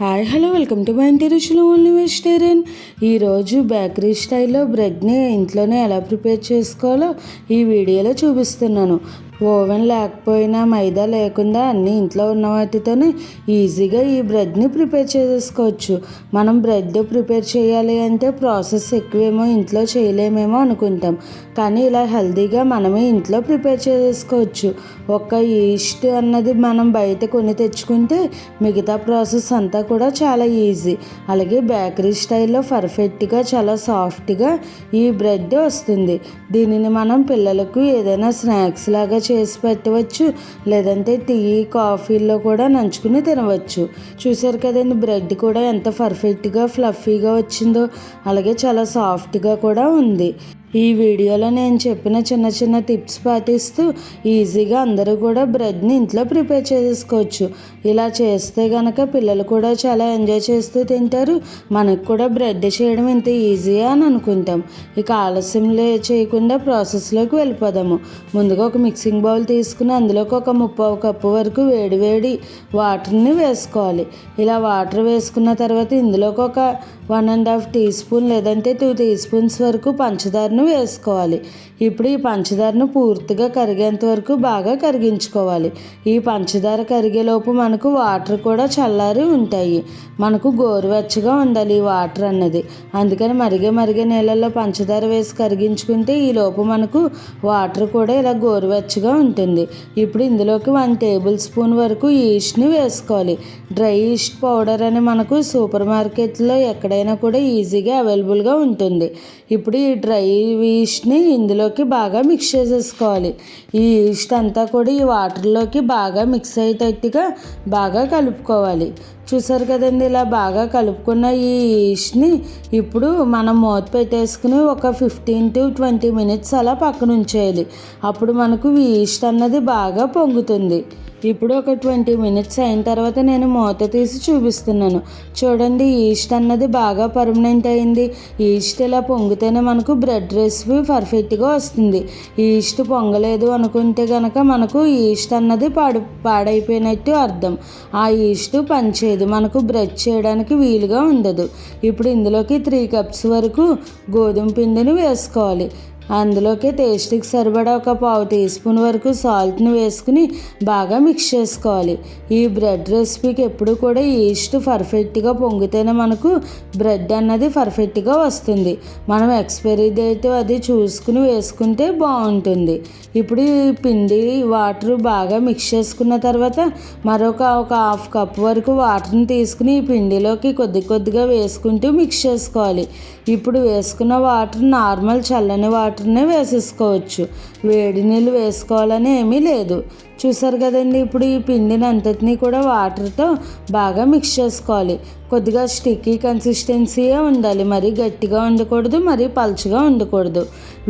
Hi hello welcome to my ఇంటి రుచులు only vegetarian ఈరోజు బేకరీ స్టైల్లో బ్రెడ్ని ఇంట్లోనే ఎలా ప్రిపేర్ చేసుకోవాలో ఈ వీడియోలో చూపిస్తున్నాను. ఓవెన్ లేకపోయినా మైదా లేకుండా అన్నీ ఇంట్లో ఉన్న వాటితోనే ఈజీగా ఈ బ్రెడ్ని ప్రిపేర్ చేసేసుకోవచ్చు మనం బ్రెడ్ ప్రిపేర్ చేయాలి అంటే ప్రాసెస్ ఎక్కువేమో ఇంట్లో చేయలేమేమో అనుకుంటాం. కానీ ఇలా హెల్తీగా మనమే ఇంట్లో ప్రిపేర్ చేసేసుకోవచ్చు ఒక్క ఈస్ట్ అన్నది మనం బయట కొని తెచ్చుకుంటే మిగతా ప్రాసెస్ అంతా కూడా చాలా ఈజీ. అలాగే బేకరీ స్టైల్లో పర్ఫెక్ట్గా చాలా సాఫ్ట్గా ఈ బ్రెడ్ వస్తుంది. దీనిని మనం పిల్లలకు ఏదైనా స్నాక్స్ లాగా చేసి పెట్టవచ్చు. లేదంటే టీ కాఫీల్లో కూడా నంచుకుని తినవచ్చు. చూసారు కదండి బ్రెడ్ కూడా ఎంత పర్ఫెక్ట్గా ఫ్లఫీగా వచ్చిందో. అలాగే చాలా సాఫ్ట్గా కూడా ఉంది. ఈ వీడియోలో నేను చెప్పిన చిన్న చిన్న టిప్స్ పాటిస్తూ ఈజీగా అందరూ కూడా బ్రెడ్ని ఇంట్లో ప్రిపేర్ చేసుకోవచ్చు. ఇలా చేస్తే కనుక పిల్లలు కూడా చాలా ఎంజాయ్ చేస్తూ తింటారు. మనకు కూడా బ్రెడ్ చేయడం ఇంత ఈజీయా అని అనుకుంటాం. ఇక ఆలస్యం లే చేయకుండా ప్రాసెస్లోకి వెళ్ళిపోదాము. ముందుగా ఒక మిక్సింగ్ బౌల్ తీసుకుని అందులోకి ఒక ముప్పావు కప్పు వరకు వేడివేడి వాటర్ని వేసుకోవాలి. ఇలా వాటర్ వేసుకున్న తర్వాత ఇందులోకి ఒక one and half teaspoon లేదంటే టూ టీ స్పూన్స్ వరకు పంచదారని వేసుకోవాలి. ఇప్పుడు ఈ పంచదారను పూర్తిగా కరిగేంత వరకు బాగా కరిగించుకోవాలి. ఈ పంచదార కరిగేలోపు మనకు వాటర్ కూడా చల్లారి ఉంటాయి. మనకు గోరువెచ్చగా ఉండాలి ఈ వాటర్ అన్నది. అందుకని మరిగే మరిగే నీళ్ళల్లో పంచదార వేసి కరిగించుకుంటే ఈ లోపు మనకు వాటర్ కూడా ఇలా గోరువెచ్చగా ఉంటుంది. ఇప్పుడు ఇందులోకి వన్ టేబుల్ స్పూన్ వరకు ఈస్ట్ని వేసుకోవాలి. డ్రై ఈస్ట్ పౌడర్ అని మనకు సూపర్ మార్కెట్లో ఎక్కడైనా కూడా ఈజీగా అవైలబుల్గా ఉంటుంది. ఇప్పుడు ఈ డ్రై ఈస్ట్ని ఇందులోకి బాగా మిక్స్ చేసేసుకోవాలి. ఈ ఈస్ట్ అంతా కూడా ఈ వాటర్లోకి బాగా మిక్స్ అయ్యేటట్టుగా బాగా కలుపుకోవాలి. చూసారు కదండి ఇలా బాగా కలుపుకున్న ఈ ఈస్ట్ని ఇప్పుడు మనం మూత పెట్టేసుకుని ఒక ఫిఫ్టీన్ టు ట్వంటీ మినిట్స్ అలా పక్కన ఉంచేయాలి అప్పుడు మనకు ఈస్ట్ అన్నది బాగా పొంగుతుంది. ఇప్పుడు ఒక ట్వంటీ మినిట్స్ అయిన తర్వాత నేను మూత తీసి చూపిస్తున్నాను. చూడండి ఈస్ట్ అన్నది బాగా పర్మనెంట్ అయింది. ఈస్ట్ ఇలా పొంగితేనే మనకు బ్రెడ్ రెసిపీ పర్ఫెక్ట్గా వస్తుంది. ఈస్ట్ పొంగలేదు అనుకుంటే కనుక మనకు ఈస్ట్ అన్నది పాడు పాడైపోయినట్టు అర్థం. ఆ ఈస్ట్ పనిచేయదు. మనకు బ్రెడ్ చేయడానికి వీలుగా ఉండదు. ఇప్పుడు ఇందులోకి త్రీ కప్స్ వరకు గోధుమ పిండిని వేసుకోవాలి. అందులోకి టేస్ట్కి సరిపడా ఒక పావు టీ స్పూన్ వరకు సాల్ట్ని వేసుకుని బాగా మిక్స్ చేసుకోవాలి. ఈ బ్రెడ్ రెసిపీకి ఎప్పుడు కూడా ఈస్ట్ పర్ఫెక్ట్గా పొంగితేనే మనకు బ్రెడ్ అన్నది పర్ఫెక్ట్గా వస్తుంది. మనం ఎక్స్పైరీ డేట్ అది చూసుకుని వేసుకుంటే బాగుంటుంది. ఇప్పుడు ఈ పిండి వాటర్ బాగా మిక్స్ చేసుకున్న తర్వాత మరొక ఒక హాఫ్ కప్ వరకు వాటర్ని తీసుకుని ఈ పిండిలోకి కొద్ది కొద్దిగా వేసుకుంటూ మిక్స్ చేసుకోవాలి. ఇప్పుడు వేసుకున్న వాటర్ నార్మల్ చల్లని వాటర్నే వేసేసుకోవచ్చు. వేడి నీళ్ళు వేసుకోవాలని ఏమీ లేదు. చూసారు కదండి ఇప్పుడు ఈ పిండిని అంతటినీ కూడా వాటర్తో బాగా మిక్స్ చేసుకోవాలి. కొద్దిగా స్టిక్కీ కన్సిస్టెన్సీయే ఉండాలి. మరీ గట్టిగా ఉండకూడదు మరీ పలుచగా ఉండకూడదు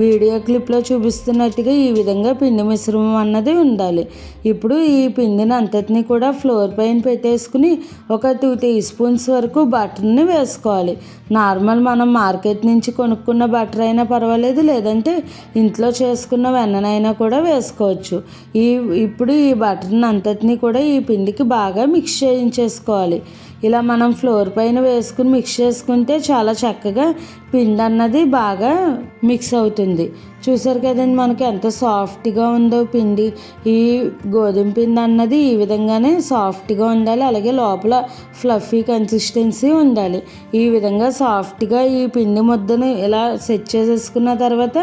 వీడియో క్లిప్లో చూపిస్తున్నట్టుగా ఈ విధంగా పిండి మిశ్రమం అన్నది ఉండాలి. ఇప్పుడు ఈ పిండిని అంతటిని కూడా ఫ్లోర్ పైన పెట్టేసుకుని ఒక టూ టీ స్పూన్స్ వరకు బటర్ని వేసుకోవాలి. నార్మల్ మనం మార్కెట్ నుంచి కొనుక్కున్న బటర్ అయినా పర్వాలేదు లేదంటే ఇంట్లో చేసుకున్న వెన్ననైనా కూడా వేసుకోవచ్చు. ఈ ఇప్పుడు ఈ బటర్ని అంతటిని కూడా ఈ పిండికి బాగా మిక్స్ చేయించేసుకోవాలి. ఇలా మనం ఫ్లోర్ పైన వేసుకుని మిక్స్ చేసుకుంటే చాలా చక్కగా పిండి అన్నది బాగా మిక్స్ అవుతుంది. చూసారు కదండి మనకి ఎంత సాఫ్ట్గా ఉందో పిండి. ఈ గోధుమ పిండి అన్నది ఈ విధంగానే సాఫ్ట్గా ఉండాలి అలాగే లోపల ఫ్లఫీ కన్సిస్టెన్సీ ఉండాలి. ఈ విధంగా సాఫ్ట్గా ఈ పిండి ముద్దను ఇలా సెట్ చేసేసుకున్న తర్వాత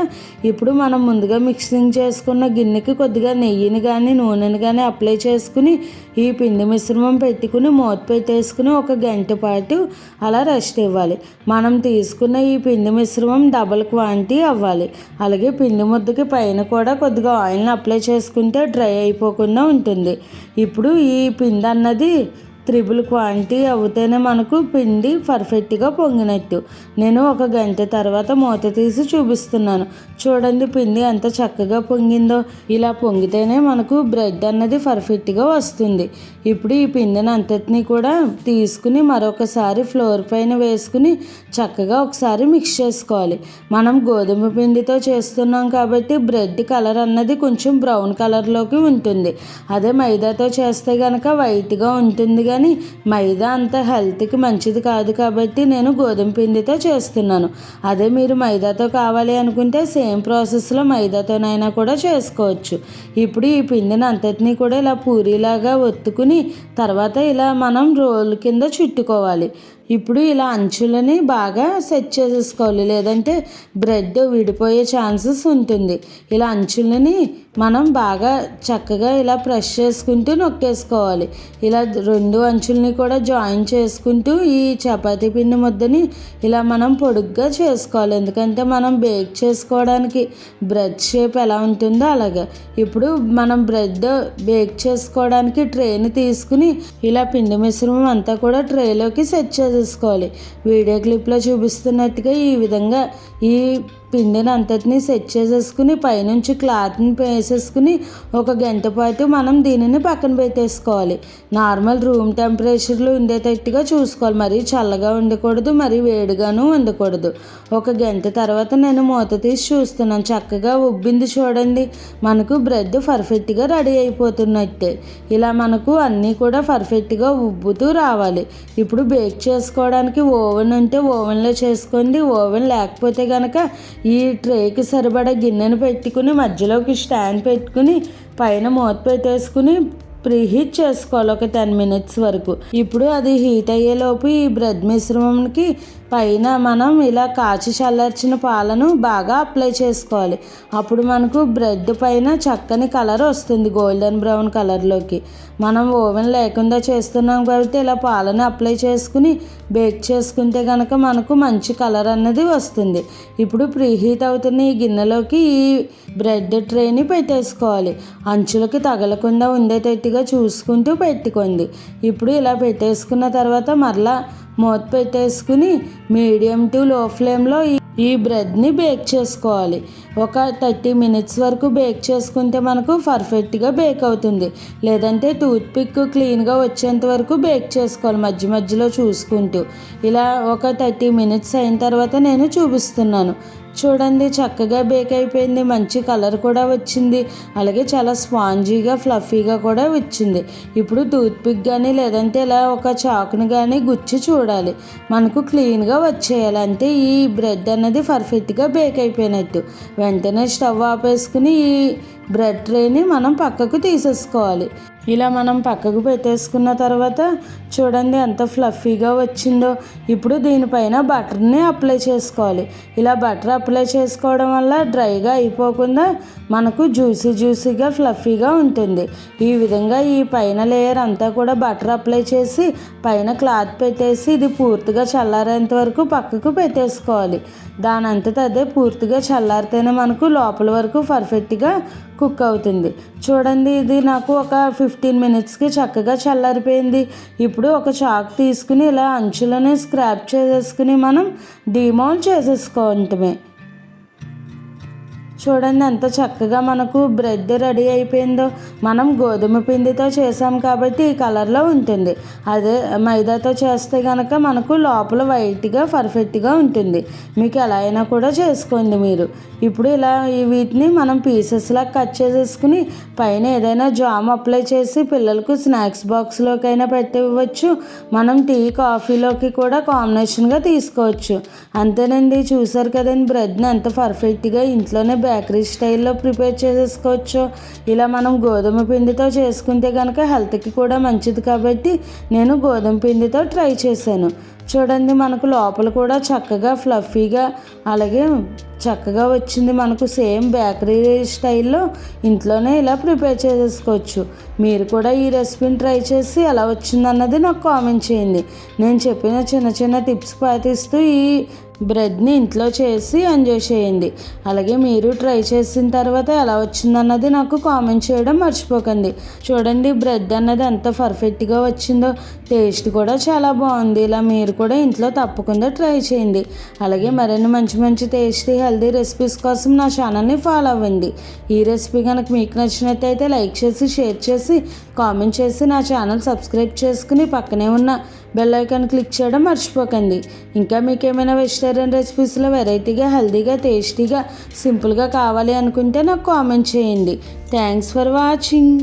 ఇప్పుడు మనం ముందుగా మిక్సింగ్ చేసుకున్న గిన్నెకి కొద్దిగా నెయ్యిని కానీ నూనెని కానీ అప్లై చేసుకుని ఈ పిండి మిశ్రమం పెట్టుకుని మూత పెట్టేసుకుని ఒక గంట పాటు అలా రెస్ట్ ఇవ్వాలి. మనం తీసుకున్న ఈ పిండి మిశ్రమం డబల్ క్వాంటిటీ అవ్వాలి. అలాగే పిండి ముద్దకి పైన కూడా కొద్దిగా ఆయిల్ని అప్లై చేసుకుంటే డ్రై అయిపోకుండా ఉంటుంది. ఇప్పుడు ఈ పిండి అన్నది త్రిబుల్ క్వాంటిటీ అవుతేనే మనకు పిండి పర్ఫెక్ట్గా పొంగినట్టు. నేను ఒక గంట తర్వాత మూత తీసి చూపిస్తున్నాను. చూడండి పిండి ఎంత చక్కగా పొంగిందో. ఇలా పొంగితేనే మనకు బ్రెడ్ అన్నది పర్ఫెక్ట్గా వస్తుంది. ఇప్పుడు ఈ పిండిని అంతటినీ కూడా తీసుకుని మరొకసారి ఫ్లోర్ పైన వేసుకుని చక్కగా ఒకసారి మిక్స్ చేసుకోవాలి. మనం గోధుమ పిండితో చేస్తున్నాం కాబట్టి బ్రెడ్ కలర్ అన్నది కొంచెం బ్రౌన్ కలర్లోకి ఉంటుంది. అదే మైదాతో చేస్తే కనుక వైట్గా ఉంటుంది కానీ మైదా అంత హెల్త్కి మంచిది కాదు కాబట్టి నేను గోధుమ పిండితో చేస్తున్నాను. అదే మీరు మైదాతో కావాలి అనుకుంటే సేమ్ ప్రాసెస్లో మైదాతోనైనా కూడా చేసుకోవచ్చు. ఇప్పుడు ఈ పిండిని అంతటినీ కూడా ఇలా పూరీలాగా ఒత్తుకుని తర్వాత ఇలా మనం రోల్ కింద చుట్టుకోవాలి. ఇప్పుడు ఇలా అంచులని బాగా సెట్ చేసేసుకోవాలి. లేదంటే బ్రెడ్ విడిపోయే ఛాన్సెస్ ఉంటుంది. ఇలా అంచులని మనం బాగా చక్కగా ఇలా ప్రెస్ చేసుకుంటూ నొక్కేసుకోవాలి. ఇలా రెండు అంచుల్ని కూడా జాయిన్ చేసుకుంటూ ఈ చపాతీ పిండి ముద్దని ఇలా మనం పొడుగ్గా చేసుకోవాలి. ఎందుకంటే మనం బేక్ చేసుకోవడానికి బ్రెడ్ షేప్ ఎలా ఉంటుందో అలాగే. ఇప్పుడు మనం బ్రెడ్ బేక్ చేసుకోవడానికి ట్రేని తీసుకుని ఇలా పిండి మిశ్రమం అంతా కూడా ట్రేలోకి సెట్ చూసుకోవాలి. వీడియో క్లిప్లో చూపిస్తున్నట్టుగా ఈ విధంగా ఈ పిండిని అంతటిని సెట్ చేసేసుకుని పైనుంచి క్లాత్ని వేసేసుకుని ఒక గంట పాటు మనం దీనిని పక్కన పెట్టేసుకోవాలి. నార్మల్ రూమ్ టెంపరేచర్లో ఉండేటట్టుగా చూసుకోవాలి. మరీ చల్లగా ఉండకూడదు మరీ వేడిగాను ఉండకూడదు. ఒక గంట తర్వాత నేను మూత తీసి చూస్తున్నాను. చక్కగా ఉబ్బింది చూడండి. మనకు బ్రెడ్ పర్ఫెక్ట్గా రెడీ అయిపోతున్నట్టే. ఇలా మనకు అన్నీ కూడా పర్ఫెక్ట్గా ఉబ్బుతూ రావాలి. ఇప్పుడు బేక్ చేసుకోవడానికి ఓవెన్ ఉంటే ఓవెన్లో చేసుకోండి. ఓవెన్ లేకపోతే కనుక ఈ ట్రేకి సరిపడా గిన్నెను పెట్టుకుని మధ్యలోకి స్టాండ్ పెట్టుకుని పైన మూత పెట్టేసుకుని ప్రీహీట్ చేసుకోవాలి ఒక టెన్ మినిట్స్ వరకు. ఇప్పుడు అది హీట్ అయ్యేలోపు ఈ బ్రెడ్ మిశ్రమంకి పైన మనం ఇలా కాచి చల్లార్చిన పాలను బాగా అప్లై చేసుకోవాలి. అప్పుడు మనకు బ్రెడ్ పైన చక్కని కలర్ వస్తుంది గోల్డెన్ బ్రౌన్ కలర్లోకి. మనం ఓవెన్ లేకుండా చేస్తున్నాం కాబట్టి ఇలా పాలను అప్లై చేసుకుని బేక్ చేసుకుంటే కనుక మనకు మంచి కలర్ అన్నది వస్తుంది. ఇప్పుడు ప్రీహీట్ అవుతున్న ఈ గిన్నెలోకి ఈ బ్రెడ్ ట్రేని పెట్టేసుకోవాలి. అంచులకి తగలకుండా ఉండేటట్టుగా చూసుకుంటూ పెట్టుకోండి ఇప్పుడు ఇలా పెట్టేసుకున్న తర్వాత మరలా మూత పెట్టేసుకుని మీడియం టు లో ఫ్లేమ్లో ఈ బ్రెడ్ని బేక్ చేసుకోవాలి. ఒక థర్టీ మినిట్స్ వరకు బేక్ చేసుకుంటే మనకు పర్ఫెక్ట్గా బేక్ అవుతుంది. లేదంటే టూత్ పిక్ క్లీన్గా వచ్చేంత వరకు బేక్ చేసుకోవాలి మధ్య మధ్యలో చూసుకుంటూ. ఇలా ఒక థర్టీ మినిట్స్ అయిన తర్వాత నేను చూపిస్తున్నాను. చూడండి చక్కగా బేక్ అయిపోయింది. మంచి కలర్ కూడా వచ్చింది. అలాగే చాలా స్పాంజీగా ఫ్లఫీగా కూడా వచ్చింది. ఇప్పుడు టూత్పిక్ కానీ లేదంటే ఇలా ఒక చాకుని కానీ గుచ్చి చూడాలి. మనకు క్లీన్గా వచ్చేయాలి. అంటే ఈ బ్రెడ్ అన్నది పర్ఫెక్ట్గా బేక్ అయిపోయినట్టు. వెంటనే స్టవ్ ఆపేసుకుని ఈ బ్రెడ్ ట్రేని మనం పక్కకు తీసేసుకోవాలి. ఇలా మనం పక్కకు పెట్టేసుకున్న తర్వాత చూడండి ఎంత ఫ్లఫీగా వచ్చిందో. ఇప్పుడు దీనిపైన బటర్ని అప్లై చేసుకోవాలి. ఇలా బటర్ అప్లై చేసుకోవడం వల్ల డ్రైగా అయిపోకుండా మనకు జ్యూసీ జ్యూసీగా ఫ్లఫీగా ఉంటుంది. ఈ విధంగా ఈ పైన లేయర్ అంతా కూడా బటర్ అప్లై చేసి పైన క్లాత్ పెట్టేసి ఇది పూర్తిగా చల్లారేంత వరకు పక్కకు పెట్టేసుకోవాలి. దాని అదే పూర్తిగా చల్లారితేనే మనకు లోపల వరకు పర్ఫెక్ట్గా కుక్ అవుతుంది. చూడండి ఇది నాకు ఒక ఫిఫ్టీన్ మినిట్స్కి చక్కగా చల్లారిపోయింది. ఇప్పుడు ఒక చాక్ తీసుకుని ఇలా అంచులని స్క్రాప్ చేసేసుకుని మనం డిమౌల్ చేసేసుకోవటమే. చూడండి ఎంత చక్కగా మనకు బ్రెడ్ రెడీ అయిపోయిందో. మనం గోధుమ పిండితో చేసాం కాబట్టి ఈ కలర్లో ఉంటుంది. అదే మైదాతో చేస్తే కనుక మనకు లోపల వైట్గా పర్ఫెక్ట్గా ఉంటుంది. మీకు ఎలా అయినా కూడా చేసుకోండి మీరు. ఇప్పుడు ఇలా వీటిని మనం పీసెస్లా కట్ చేసేసుకుని పైన ఏదైనా జామ్ అప్లై చేసి పిల్లలకు స్నాక్స్ బాక్స్లోకైనా పెట్టివ్వచ్చు మనం టీ కాఫీలోకి కూడా కాంబినేషన్గా తీసుకోవచ్చు. అంతేనండి. చూసారు కదండి బ్రెడ్ని ఎంత పర్ఫెక్ట్గా ఇంట్లోనే బేకరీ స్టైల్లో ప్రిపేర్ చేసేసుకోవచ్చు. ఇలా మనం గోధుమ పిండితో చేసుకుంటే కనుక హెల్త్కి కూడా మంచిది కాబట్టి నేను గోధుమ పిండితో ట్రై చేశాను. చూడండి మనకు లోపల కూడా చక్కగా ఫ్లఫీగా అలాగే చక్కగా వచ్చింది మనకు సేమ్ బేకరీ స్టైల్లో ఇంట్లోనే ఇలా ప్రిపేర్ చేసేసుకోవచ్చు. మీరు కూడా ఈ రెసిపీని ట్రై చేసి ఎలా వచ్చిందన్నది నాకు కామెంట్ చేయండి. నేను చెప్పిన చిన్న చిన్న టిప్స్ పాటిస్తూ ఈ బ్రెడ్ని ఇంట్లో చేసి ఎంజాయ్ చేయండి అలాగే మీరు ట్రై చేసిన తర్వాత ఎలా వచ్చిందన్నది నాకు కామెంట్ చేయడం మర్చిపోకండి. చూడండి బ్రెడ్ అన్నది ఎంత పర్ఫెక్ట్గా వచ్చిందో. టేస్ట్ కూడా చాలా బాగుంది. ఇలా మీరు కూడా ఇంట్లో తప్పకుండా ట్రై చేయండి. అలాగే మరిన్ని మంచి మంచి టేస్టీ హెల్దీ రెసిపీస్ కోసం నా ఛానల్ని ఫాలో అవ్వండి. ఈ రెసిపీ కనుక మీకు నచ్చినట్టయితే లైక్ చేసి షేర్ చేసి కామెంట్ చేసి నా ఛానల్ సబ్స్క్రైబ్ చేసుకుని పక్కనే ఉన్న బెల్ ఐకాన్ క్లిక్ చేయడం మర్చిపోకండి. ఇంకా మీకు ఏమైనా వెజిటేరియన్ రెసిపీస్లో వెరైటీగా హెల్తీగా టేస్టీగా సింపుల్గా కావాలి అనుకుంటే నాకు కామెంట్ చేయండి. Thanks for watching